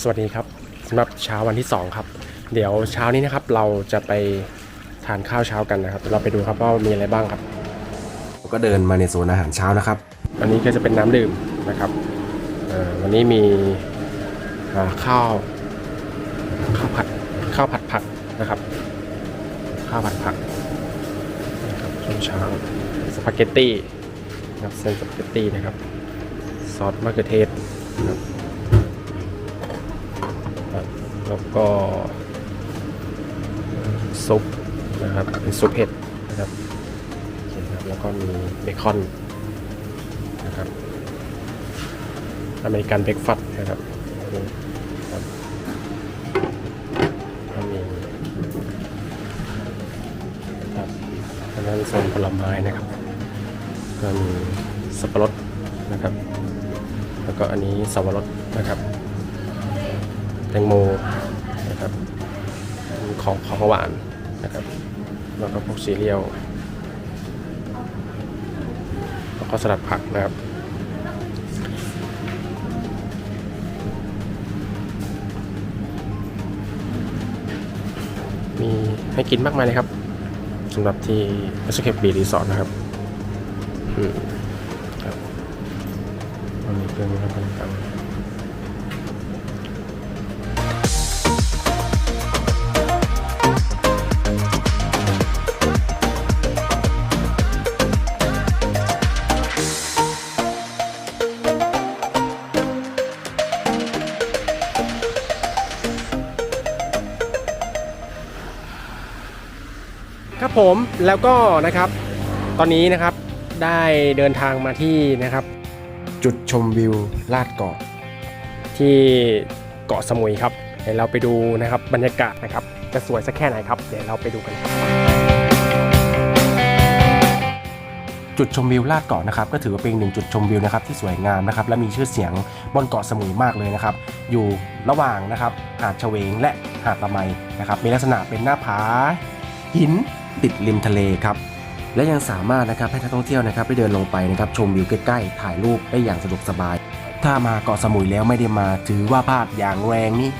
สวัสดีครับสำหรับเช้าวันที่ 2 ครับ เดี๋ยวเช้านี้นะครับเราจะไปทานข้าวเช้ากันนะครับ เราไปดูครับว่ามีอะไรบ้างครับ ก็เดินมาในโซนอาหารเช้านะครับ อันนี้ก็จะเป็นน้ำดื่มนะครับเอ่อวันนี้มีอ่าข้าวข้าวผัดข้าวผัดผักนะครับ ข้าวผัดผักนะครับช่วงเช้าสปาเกตตี้นะครับเส้นสปาเกตตี้นะครับซอสมะเขือเทศนะครับครับ แล้วก็ซุปนะครับเป็นซุปเห็ดนะครับโอเคครับแล้วก็มีเบคอนนะครับอเมริกันเบรกฟาสต์นะครับนี่ครับก็มีครับทางด้านโซนผลไม้นะครับ ก็มีสับปะรดนะครับ แล้วก็อันนี้สับปะรดนะครับ แตงโมนะครับของของหวานนะครับแล้วก็พวกซีเรียลแล้วก็สลัดผักนะครับมีให้กินมากมายเลยครับสำหรับที่รัชเคปบีรีสอร์ทนะครับอืมครับวันนี้เพื่อนนะครับต่าง ผมแล้วก็นะครับ ตอนนี้นะครับได้เดินทางมาที่นะครับ จุดชมวิวลาดเกาะ ที่เกาะสมุยครับเดี๋ยวเราไปดูนะครับบรรยากาศนะครับ จะสวยสักแค่ไหนครับ เดี๋ยวเราไปดูกันครับจุดชมวิวลาดเกาะนะครับก็ถือว่าเป็นอีกหนึ่งจุดชมวิวนะครับที่สวยงามนะครับและมีชื่อเสียงบนเกาะสมุยมากเลยนะครับ อยู่ระหว่างนะครับหาดเฉวงและหาดละไมนะครับมีลักษณะเป็นหน้าผาหิน ติดริมทะเลครับและยังสามารถนะครับให้นักท่องเที่ยวนะครับได้เดินลงไปนะครับชมวิวใกล้ๆถ่ายรูปได้อย่างสะดวกสบาย ถ้ามาเกาะสมุยแล้วไม่ได้มาถือว่าพลาดอย่างแรงนี่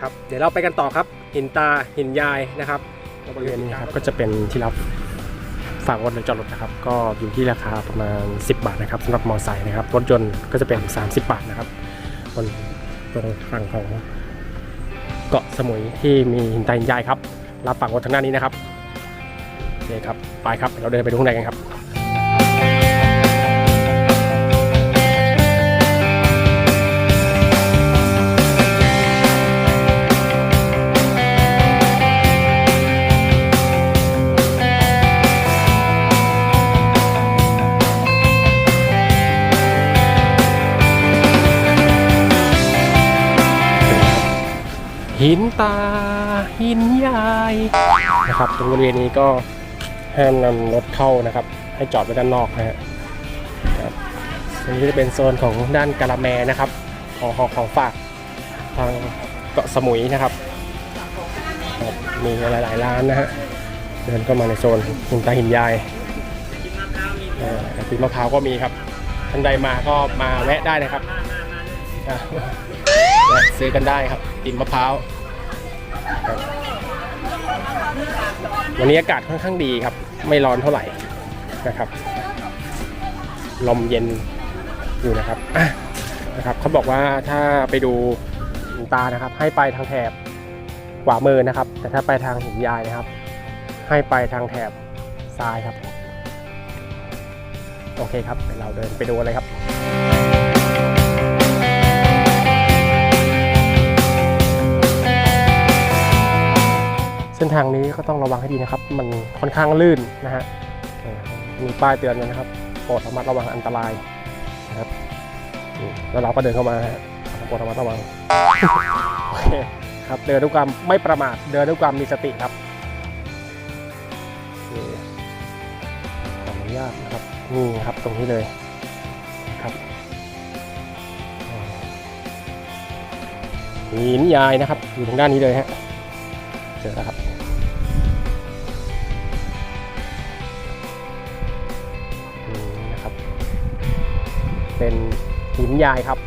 ครับเดี๋ยวเราไปกันต่อครับ หินตาหินยายนะครับ บริเวณนี้ครับก็จะเป็นที่รับฝากรถหรือจอดรถนะครับ ก็อยู่ที่ราคาประมาณ 10 บาทนะครับสำหรับมอไซค์นะครับ รถยนต์ก็จะเป็น 30 บาทนะครับบนตรงฝั่งของเกาะสมุยที่มีหินตาหินยายครับ รับฝากรถทางด้านี้นะครับโอเคครับไปครับเราเดินไปดูข้างในกันครับ หินตา หินยายนะครับตรงบริเวณนี้ก็ห้ามนำรถเข้านะครับ ให้จอดไว้ด้านนอกนะฮะตรงนี้จะเป็นโซนของด้านกาละแมนะครับ ของของของฝากทางเกาะสมุยนะครับ มีหลายๆร้านนะฮะเดินเข้ามาในโซนหินตาหินยายเอ่อติมมะพร้าวก็มีครับท่านใดมาก็มาแวะได้นะครับ แวะซื้อกันได้ครับติมมะพร้าวครับวันนี้อากาศค่อนข้างดีครับ ไม่ร้อนเท่าไหร่นะครับ ลมเย็นอยู่นะครับอะนะครับเขาบอกว่าถ้าไปดูหินตานะครับ ให้ไปทางแถบขวามือนะครับ แต่ถ้าไปทางหินยายนะครับ ให้ไปทางแถบซ้ายครับ โอเคครับเดี๋ยวเราเดินไปดูเลยครับ เส้นทางนี้ก็ต้องระวังให้ดีนะครับ มันค่อนข้างลื่นนะฮะมีป้ายเตือนนะครับโปรดระมัดระวังอันตรายนะครับแล้วเราก็เดินเข้ามาฮะโปรดระมัดระวังโอเคครับเดินด้วยความไม่ประมาทเดินด้วยความมีสติครับขออนุญาตนะครับนี่ครับตรงนี้เลยนะครับหินยายนะครับ อยู่ทางด้านนี้เลยฮะเจอแล้วครับ เป็นหินยายครับ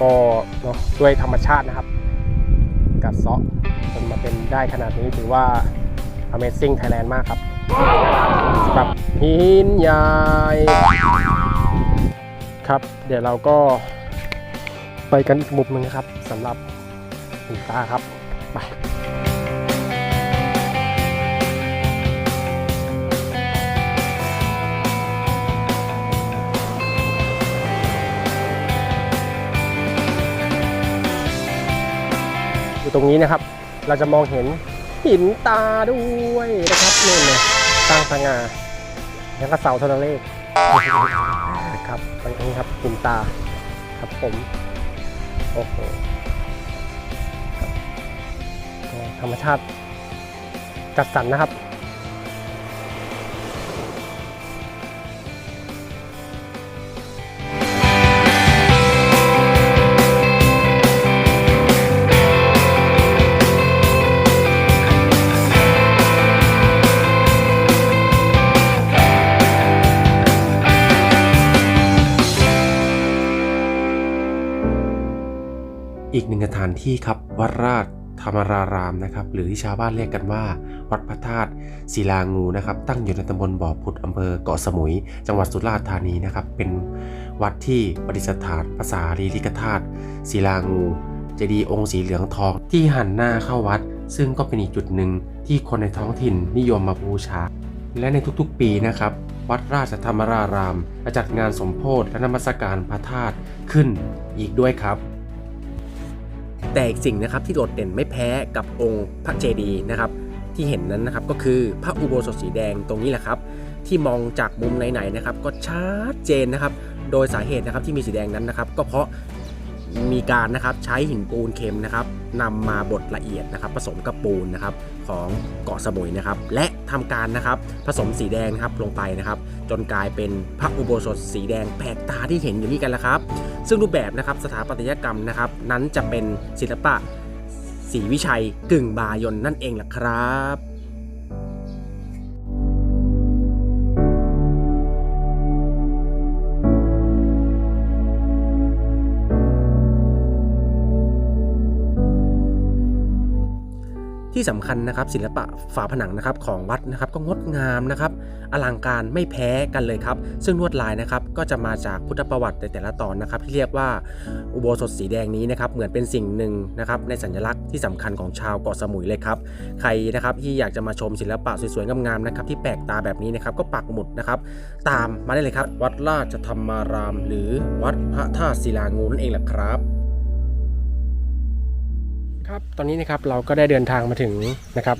ก็เนาะด้วยธรรมชาตินะครับ กัดเซาะจนมาเป็นได้ขนาดนี้ถือว่า Amazing Thailand มากครับสำหรับหินยายครับ เดี๋ยวเราก็ไปกันอีกมุมหนึ่งนะครับสำหรับหินตาครับ ไป ตรงนี้นะครับ เราจะมองเห็นหินตาด้วยนะครับนี่เลยตั้งสง่าอย่างกระเสาโทรเลขครับตรงนี้ครับหินตาครับผมโอ้โหธรรมชาติจัดสรรนะครับ ที่ครับวัดราชธรรมรารามนะครับหรือที่ชาวบ้านเรียกกันว่า วัดพระธาตุศิลางูนะครับตั้งอยู่ในตำบลบ่อผุดอำเภอเกาะสมุย จังหวัดสุราษฎร์ธานีนะครับเป็นวัดที่ประดิษฐานภาษาลีลิกธาตุศิลางูเจดีย์องค์สีเหลืองทองที่หันหน้าเข้าวัด ซึ่งก็เป็นอีกจุดหนึ่งที่คนในท้องถิ่นนิยมมาบูชา และในทุกๆปีนะครับวัดราชธรรมรารามจะจัดงานสมโพธิและนมัสการพระธาตุขึ้นอีกด้วยครับ แต่อีกสิ่งนะครับที่โดดเด่นไม่แพ้กับองค์พระเจดีย์นะครับ ที่เห็นนั้นนะครับก็คือพระอุโบสถสีแดงตรงนี้แหละครับ ที่มองจากมุมไหนๆนะครับ ก็ชัดเจนนะครับ โดยสาเหตุนะครับที่มีสีแดงนั้นนะครับ ก็เพราะ มีการนะครับใช้หินปูนเค็มนะครับนำมาบดละเอียดนะครับ ผสมกับปูนนะครับของเกาะสมุยนะครับ และทำการนะครับผสมสีแดงนะครับลงไปนะครับ จนกลายเป็นพระอุโบสถสีแดงแปลกตาที่เห็นอยู่นี่กันล้วครับ ซึ่งรูปแบบนะครับสถาปัตยกรรมนะครับ นั้นจะเป็นศิลปะศรีวิชัยกึ่งบายนนั่นเองแหละครับ ที่สำคัญนะครับศิลปะฝาผนังนะครับของวัดนะครับก็งดงามนะครับอลังการไม่แพ้กันเลยครับ ซึ่งลวดลายนะครับก็จะมาจากพุทธประวัติในแต่ละตอนนะครับ ที่เรียกว่าอุโบสถสีแดงนี้นะครับเหมือนเป็นสิ่งหนึ่งนะครับในสัญลักษณ์ที่สำคัญของชาวเกาะสมุยเลยครับใครนะครับที่อยากจะมาชมศิลปะสวยๆงามๆนะครับที่แปลกตาแบบนี้นะครับก็ปักหมุดนะครับตามมาได้เลยครับ วัดราชธรรมาราม หรือวัดพระธาตุศิลางูนั่นเองแหละครับ ครับตอนนี้นะครับเราก็ได้เดินทางมาถึงนะครับ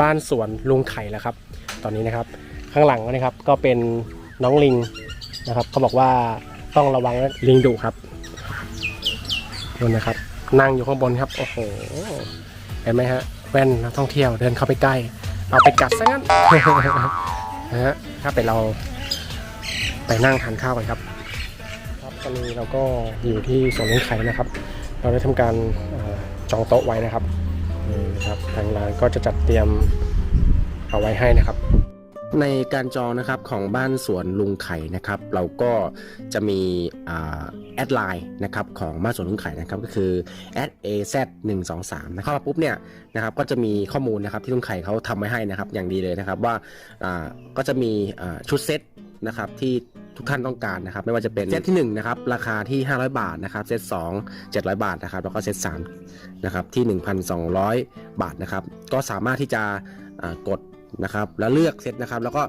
บ้านสวนลุงไข่แล้วครับ ตอนนี้นะครับข้างหลังนะครับก็เป็นน้องลิงนะครับเขาบอกว่าต้องระวังลิงดุครับนู่นะครับ นั่งอยู่ข้างบนครับโอ้โหเห็นไหมฮะแว่นนักท่องเที่ยวเดินเข้าไปใกล้เอาไปกัดซะงั้นนะฮะถ้าเป็นเราไปนั่งทานข้าวกันครับ ครับตอนนี้เราก็อยู่ที่สวนลุงไข่นะครับ เราได้ทำการ จองโต๊ะไว้นะครับนี่นะครับทางร้านก็จะจัดเตรียมเอาไว้ให้นะครับ ในการจองนะครับของบ้านสวนลุงไข่นะครับ เราก็จะมีแอดไลน์นะครับของบ้านสวนลุงไข่นะครับก็คือ az 1 2 3นะเข้ามาปุ๊บเนี่ยนะครับก็จะมีข้อมูลนะครับที่ลุงไข่เขาทำไว้ให้นะครับอย่างดีเลยนะครับว่าก็จะมีชุดเซต นะครับที่ทุกท่านต้องการนะครับ ไม่ว่าจะเป็นเซตที่1นะครับราคาที่ 500 บาทนะครับเซต2 700 บาทนะครับ แล้วก็เซต3นะครับที่ 1,200 บาทนะครับ ก็สามารถที่จะกดนะครับแล้วเลือกเซตนะครับ แล้วก็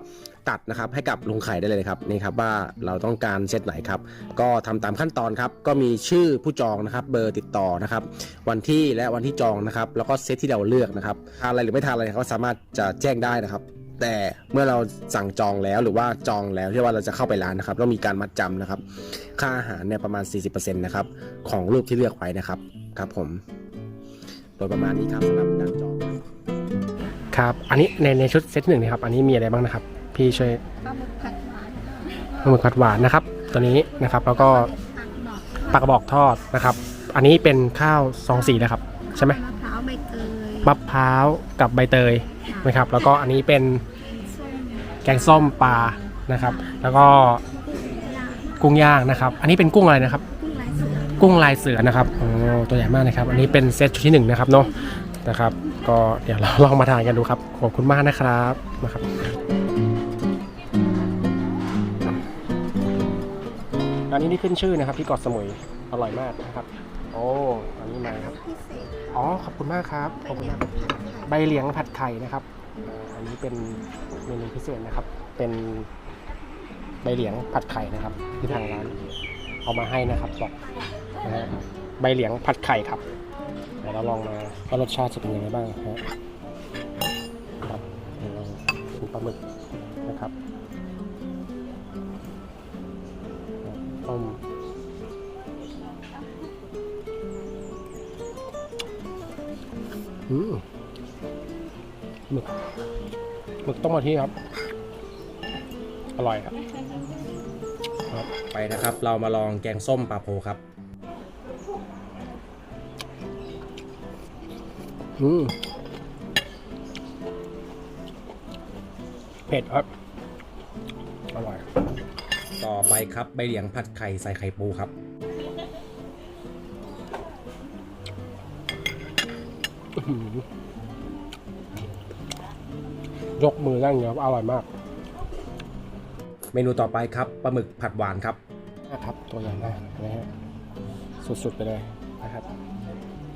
ตัดนะครับให้กับลุงไข่ได้เลยครับนี่ครับว่าเราต้องการเซตไหนครับ ก็ทำตามขั้นตอนครับ ก็มีชื่อผู้จองนะครับ เบอร์ติดต่อนะครับ วันที่และวันที่จองนะครับ แล้วก็เซตที่เราเลือกนะครับทานอะไรหรือไม่ทานอะไรก็สามารถจะแจ้งได้นะครับ แต่เมื่อเราสั่งจองแล้วหรือว่าจองแล้วที่ว่าเราจะเข้าไปร้านนะครับต้องมีการมัดจำนะครับ ค่าอาหารเนี่ยประมาณ 40%นะครับของรูปที่เลือกไว้นะครับครับผมโดยประมาณนี้ครับสำหรับการจองครับอันนี้ในในชุดเซตหนึ่งนะครับ อันนี้มีอะไรบ้างนะครับ พี่ช่วยปลาหมึกผัดหวานอหมึกผัดหวานนะครับ ตัวนี้นะครับแล้วก็ปลากระบอกทอดนะครับ อันนี้เป็นข้าวซองสีนะครับ ใช่ไหมมะพร้าวใบเตย มะพร้าวกับใบเตยนะครับ แล้วก็อันนี้เป็นส้มแกงส้มปลานะครับ แล้วก็กุ้งย่างกุ้งย่างนะครับ อันนี้เป็นกุ้งอะไรนะครับกุ้งลายเสือกุ้งลายเสือนะครับโอ้ตัวใหญ่มากนะครับ อันนี้เป็นเซตชุดที่หนึ่งนะครับเนาะนะครับ ก็เดี๋ยวเราลองมาทานกันดูครับขอบคุณมากนะครับนะครับอันนี้ที่ขึ้นชื่อนะครับที่เกาะสมุยอร่อยมากนะครับ โอ้อันนี้มาครับพิเศษ อ๋อ ขอบคุณมากครับขอบคุณมากใบเหลียงผัดไข่นะครับอ่าอันนี้เป็นเมนูพิเศษนะครับ เป็นใบเหลียงผัดไข่นะครับ ที่ทางร้านเอามาให้นะครับบอกนะฮะใบเหลียงผัดไข่ครับเดี๋ยวเราลองมาว่ารสชาติจะเป็นยังไงบ้างนะฮะครับเดี๋ยวเราชิมปลาหมึกนะครับต้มอืม หมึกหมึกต้มกะทิครับ อร่อยครับไปนะครับ เรามาลองแกงส้มปลาโพครับ อืมเผ็ดครับ อร่อย ต่อไปครับใบเหลียงผัดไข่ใส่ไข่ปูครับ อื้อหือ ยกมือนั่งเนี่ยครับอร่อยมาก เมนูต่อไปครับปลาหมึกผัดหวานครับนะครับ ตัวใหญ่มากนะฮะสุดๆไปเลยนะครับ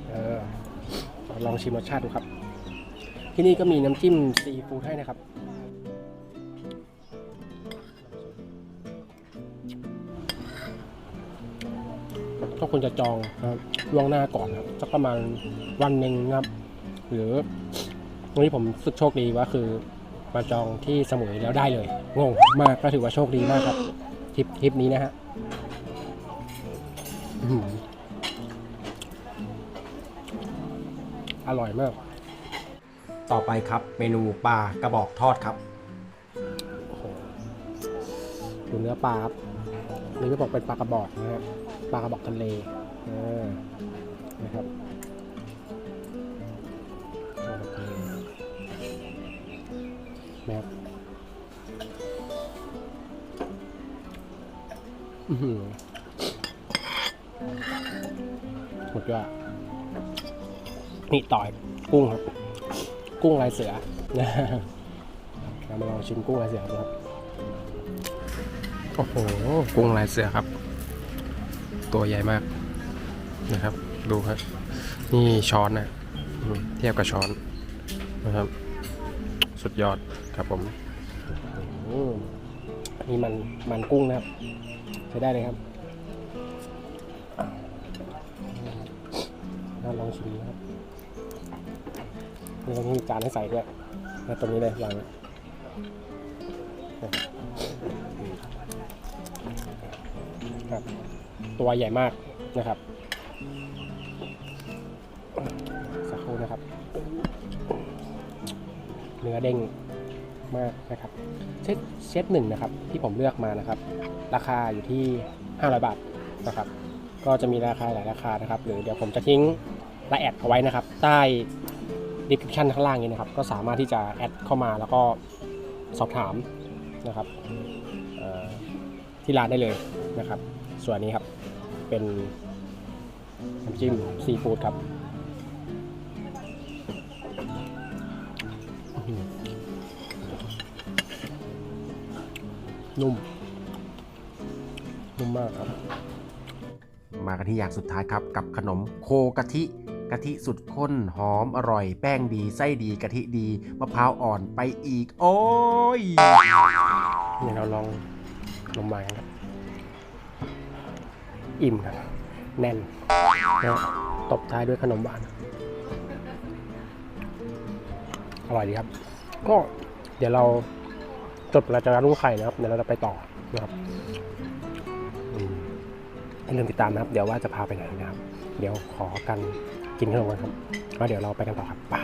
เออลองชิมรสชาติดูครับ ที่นี่ก็มีน้ำจิ้มซีฟู้ดให้นะครับก็ควรจะจองนะครับล่วงหน้าก่อนครับสักประมาณวันหนึ่งนะครับ หรือ วันนี้ผมรู้สึกโชคดีว่าคือมาจองที่สมุยแล้วได้เลยงงมากก็ถือว่าโชคดีมากครับทริปทริปนี้นะฮะอื้อหืออร่อยมาก ต่อไปครับเมนูปลากระบอกทอดครับโอ้โหดูเนื้อปลาครับนี่ก็บอกเป็นปลากระบอกนะฮะปลากระบอกทะเลอ่า นะครับหมดยอดนี่ต่อยกุ้งครับ กุ้งลายเสือนะเรามาลองชิมกุ้งลายเสือดูครับ โอ้โห กุ้งลายเสือครับ ตัวใหญ่มากนะครับ ดูครับ นี่ช้อนนะ เทียบกับช้อนนะครับ สุดยอดครับผมอืมนี่มันมันกุ้งนะครับใช้ได้เลยครับน่าลองชิมนะครับนี่เรามีจานให้ใส่ด้วยนะตรงนี้เลยวางครับ ตัวใหญ่มากนะครับ นื้อเด้งมากนะครับเซตเซตหนึ่งนะครับที่ผมเลือกมานะครับ ราคาอยู่ที่ 500 บาทนะครับ ก็จะมีราคาหลายราคานะครับ หรือเดี๋ยวผมจะทิ้งรายแอดเอาไว้นะครับ ใต้ดีคริปชันข้างล่างนี้นะครับ ก็สามารถที่จะแอดเข้ามาแล้วก็สอบถามนะครับที่ร้านได้เลยนะครับ ส่วนนี้ครับเป็นน้ำจิ้มซีฟู้ดครับ นุ่ม นุ่มมากครับ มากันที่อย่างสุดท้ายครับกับขนมโคกะทิกะทิสุดข้นหอมอร่อย แป้งดีไส้ดีกะทิดีมะพร้าวอ่อนไปอีก โอ้ยเดี๋ยวเราลองนมหวานกันครับอิ่มครับแน่นแล้วตบท้ายด้วยขนมหวาน อร่อยดีครับ ก็เดี๋ยวเราจบรายการลูกไข่นะครับ เดี๋ยวเราจะไปต่อนะครับอย่าลืมติดตามนะครับ เดี๋ยวว่าจะพาไปไหนนะครับ เดี๋ยวขอกันกินขนมกันครับแล้วเดี๋ยวเราไปกันต่อครับบา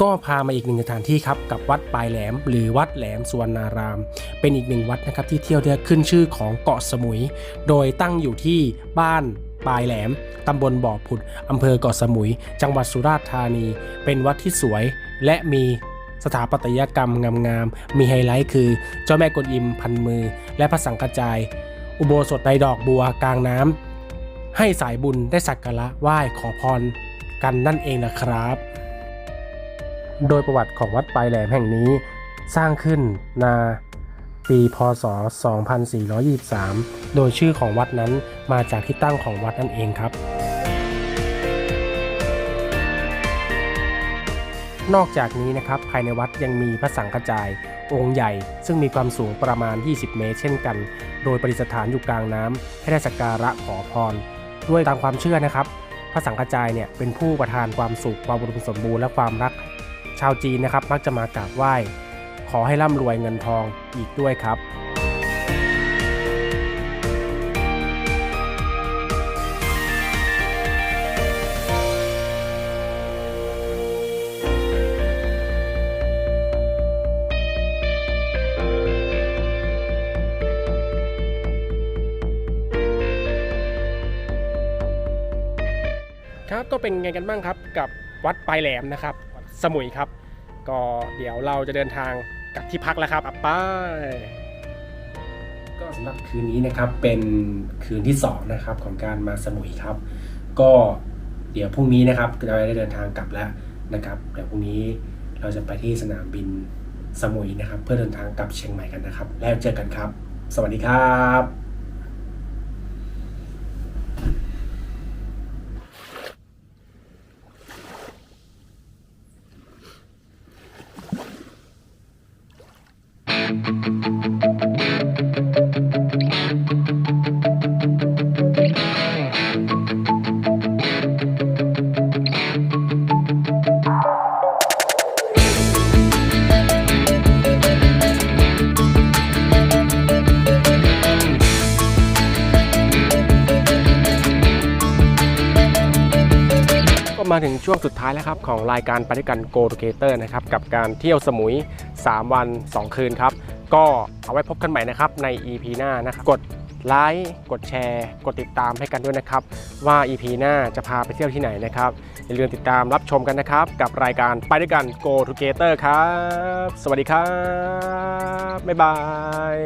ก็พามาอีกหนึ่งสถานที่ครับกับวัดปลายแหลม หรือวัดแหลมสุวรรณาราม เป็นอีกหนึ่งวัดนะครับที่เที่ยวได้ขึ้นชื่อของเกาะสมุย โดยตั้งอยู่ที่บ้าน ปลายแหลม ตำบลบ่อผุด อำเภอเกาะสมุย จังหวัดสุราษฎร์ธานี เป็นวัดที่สวยและมีสถาปัตยกรรมงามๆ มีไฮไลท์คือ เจ้าแม่กวนอิมพันมือ และพระสังฆจาย อุโบสถในดอกบัวกลางน้ำ ให้สายบุญได้สักการะไหว้ขอพรกันนั่นเองนะครับ โดยประวัติของวัดปลายแหลมแห่งนี้ สร้างขึ้นนาปีพศ 2423 โดยชื่อของวัดนั้นมาจากที่ตั้งของวัดนั่นเองครับ นอกจากนี้นะครับภายในวัดยังมีพระสังฆจาย องค์ใหญ่ ซึ่งมีความสูงประมาณ 20 เมตร เช่นกัน โดยประดิษฐานอยู่กลางน้ำให้ได้สักการะขอพร ด้วยตามความเชื่อนะครับ พระสังฆจายเนี่ยเป็นผู้ประทานความสุขความอุดมสมบูรณ์และความรัก ชาวจีนนะครับมักจะมากราบไหว้ขอให้ร่ำรวยเงินทองอีกด้วยครับ ครับก็เป็นไงกันบ้างครับกับวัดปลายแหลมนะครับ สมุยครับ ก็เดี๋ยวเราจะเดินทางกลับที่พักแล้วครับอัปป้ายก็สำหรับคืนนี้นะครับเป็นคืนที่สองนะครับของการมาสมุยครับ ก็เดี๋ยวพรุ่งนี้นะครับเราจะได้เดินทางกลับแล้วนะครับเดี๋ยวพรุ่งนี้เราจะไปที่สนามบินสมุยนะครับ เพื่อเดินทางกลับเชียงใหม่กันนะครับ แล้วเจอกันครับ สวัสดีครับายแล้วครับของรายการไปด้วยกันโกลเกเตอร์นะครับกับการเที่ยวสมุย 3 วัน 2 คืนครับ ก็เอาไว้พบกันใหม่นะครับใน EP หน้านะครับกดไลค์กดแชร์ กดติดตามให้กันด้วยนะครับ ว่า EP หน้าจะพาไปเที่ยวที่ไหนนะครับ อย่าลืมติดตามรับชมกันนะครับ กับรายการไปด้วยกัน Go Together ครับ สวัสดีครับ บ๊ายบาย